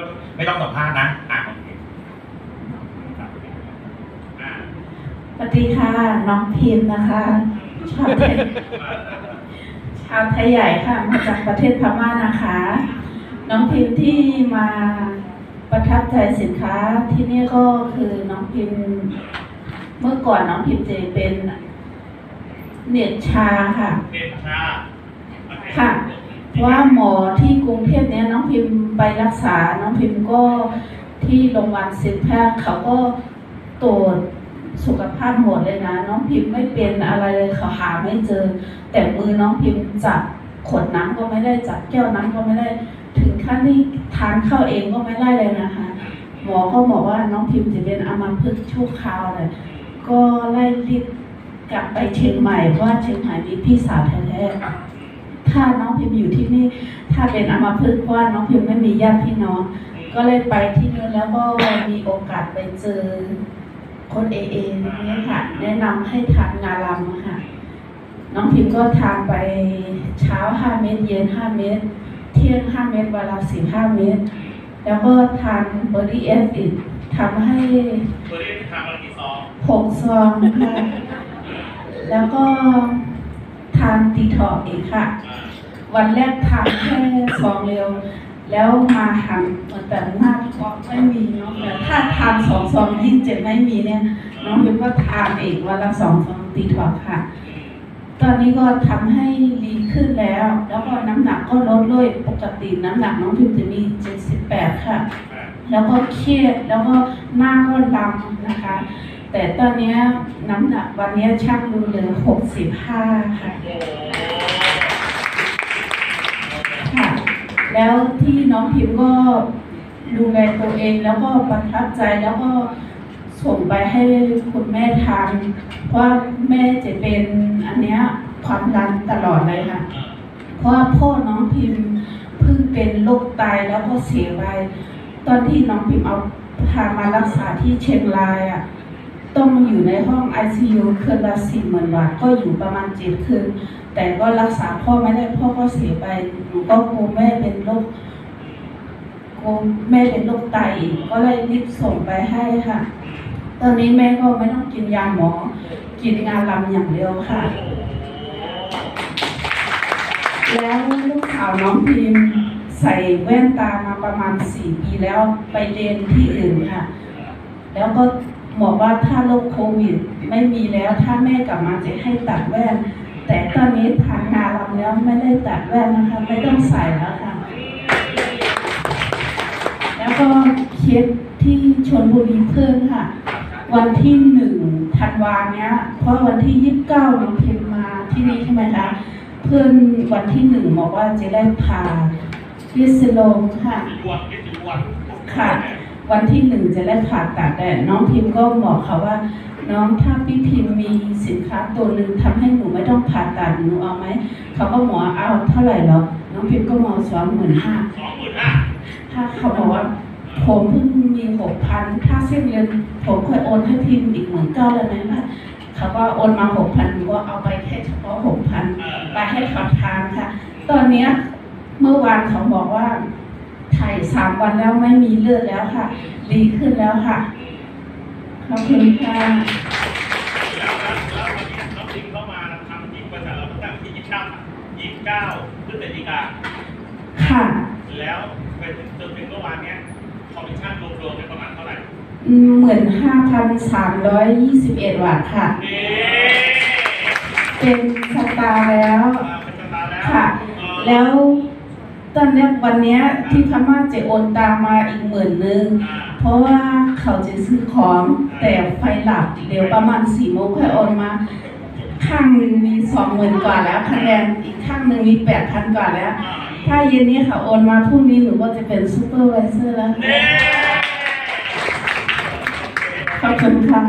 ก็ไม่ต้องสัมภาษณ์นะอะโอเคอะสวัสดีค่ะ น้องพิมพ์นะคะ ชาวไทยชาวไทยใหญ่ค่ะ มาจากประเทศพม่านะคะ น้องพิมพ์ที่มาประทับใจสินค้าที่นี่ก็คือน้องพิมพ์เมื่อก่อนน้องพิมพ์จะเป็นเน็ตชาค่ะ เด็นชาค่ะ ว่าหมอที่กรุงเทพเนี้ยน้องพิมพ์ไปรักษา น้องพิมพ์ก็ที่โรงพยาบาลศิลแพทย์เขาก็ตรวจสุขภาพหมดเลยนะ น้องพิมพ์ไม่เป็นอะไรเลยเขาหาไม่เจอ แต่มือน้องพิมพ์จับขวดน้ำก็ไม่ได้จับแก้วน้ำก็ไม่ได้ ถึงขั้นที่ทานข้าวเองก็ไม่ได้เลยนะคะ หมอก็บอกว่าน้องพิมพ์จะเป็นอัมาพฤกชั่วคราวเลยก็ไล่รีบกลับไปเชียงใหม่เพราะว่าเชียงใหม่มีพี่สาวแท้ๆ ถ้าน้องพิมพ์อยู่ที่นี่ ถ้าเป็นอัมพฤกษ์เพราะว่าน้องพิมพ์ไม่มีญาติพี่น้อง ก็เลยไปที่นู่นแล้วก็มีโอกาสไปเจอคนเอเอนี่ค่ะ แนะนำให้ทานงาลำอะค่ะ น้องพิมพ์ก็ทานไปเช้า5เม็ดเย็น5เม็ดเที่ยง5เม็ดเวลา15เม็ดแล้วก็ทานบอดี้เอสอีกทำให้ตัวนี้ทำอะไรกี่ซองหกซองค่ะแล้วก็ ทานตีทอกอีกค่ะ วันแรกทานแค่ซองเร็ว แล้วมาหันเหมือนแบบหน้าท้อไม่มีเนาะแต่ถ้าทานสองซองยิ่งเจ็บไม่มีเนี่ยน้องพิมก็ทานอีกวันละสองซองตีทอกค่ะ ตอนนี้ก็ทำให้ดีขึ้นแล้ว แล้วก็น้ำหนักก็ลดเลยปกติน้ำหนักน้องพิมจะมี78ค่ะอ่าแล้วก็เครียดแล้วก็หน้าก็ดำนะคะ แต่ตอนนี้น้ำหนักวันนี้ช่างดูเหลือ65ค่ะโอ้โหค่ะ แล้วที่น้องพิมก็ดูแลตัวเองแล้วก็ประทับใจแล้วก็ส่งไปให้คุณแม่ทานเพราะแม่จะเป็นอันเนี้ยความดันตลอดเลยค่ะ เพราะพ่อน้องพิมพ์เพิ่งเป็นโรคไตแล้วก็เสียไปตอนที่น้องพิมพ์เอาพามารักษาที่เชียงรายอะ ต้องอยู่ในห้อง ICU คืนละสี่หมื่นบาทก็อยู่ประมาณเจ็ดคืน แต่ก็รักษาพ่อไม่ได้พ่อก็เสียไปหนูก็กลัวแม่เป็นโรคกลัวแม่เป็นโรคไตอีกก็เลยรีบส่งไปให้ค่ะ ตอนนี้แม่ก็ไม่ต้องกินยาหมอ กินงาลำอย่างเดียวค่ะ แล้วลูกสาวน้องพิมพ์ใส่แว่นตามาประมาณสี่ปีแล้วไปเรียนที่อื่นค่ะ แล้วก็ บอกว่าถ้าโรคโควิดไม่มีแล้วถ้าแม่กลับมาจะให้ตัดแว่น แต่ตอนนี้ทานงาลำแล้วไม่ได้ตัดแว่นนะคะไม่ต้องใส่แล้วค่ะ แล้วก็เคสที่ชนบุรีเพิ่มค่ะ วันที่หนึ่งธันวาเนี้ย เพราะวันที่ยี่สิบเก้าน้องพิมพ์มาที่นี่ใช่ไหมคะเพื่อนวันที่หนึ่งบอกว่าจะได้ผ่าพิษโลงค่ะรวมคิดถึงวันค่ะ วันที่หนึ่งจะได้ผ่าตัดแต่น้องพิมพ์ก็บอกเขาว่า น้องถ้าพี่พิมพ์มีสินค้าตัวหนึ่งทำให้หนูไม่ต้องผ่าตัดหนูเอาไหมเขาก็หมอเอาเท่าไหร่หรอน้องพิมพ์ก็มองสองหมื่นห้าสองหมื่นห้าถ้าเขาบอกว่าผมเพิ่งมีหกพันถ้าเส้นเดือนผมเคยโอนให้พิมพ์อีกหมื่นเก้าเลยไหมคะเขาก็โอนมาหกพันก็เอาไปแค่เฉพาะหกพันเออไปให้เขาทานค่ะ ตอนเนี้ยเมื่อวานเขาบอกว่าถ่าย สามวันแล้วไม่มีเลือดแล้วค่ะ ดีขึ้นแล้วค่ะ ขอบคุณค่ะแล้วแล้วแล้ววันนี้น้องพิมเขามาทำที่บริษัทเราตั้งแต่ที่ยี่สิบเก้ายี่สิบเก้าพฤศจิกาค่ะ แล้วไปถึงจนถึงเมื่อวานเนี้ยคอมมิชชั่นรวมๆเป็นประมาณเท่าไหร่หมื่นห้าพันสามร้อยยี่สิบเอ็ดบาทค่ะ เป็นสตาร์แล้ว ค่ะ แล้ว อนเนี้ยวันเนี้ยที่พม่าจะโอนตามมาอีกหมื่นนึงอ่าเพราะว่าเขาจะซื้อของแต่ไฟหลับเดี๋ยวประมาณสี่โมงค่อยโอนมา ข้างหนึ่งมีสองหมื่นกว่าแล้วคะแนนอีกข้างหนึ่งมีแปดพันกว่าแล้วอ่าถ้าเย็นนี้เขาโอนมาพรุ่งนี้หนูก็จะเป็นซูเปอร์ไวเซอร์แล้วนี่ขอบคุณค่ะ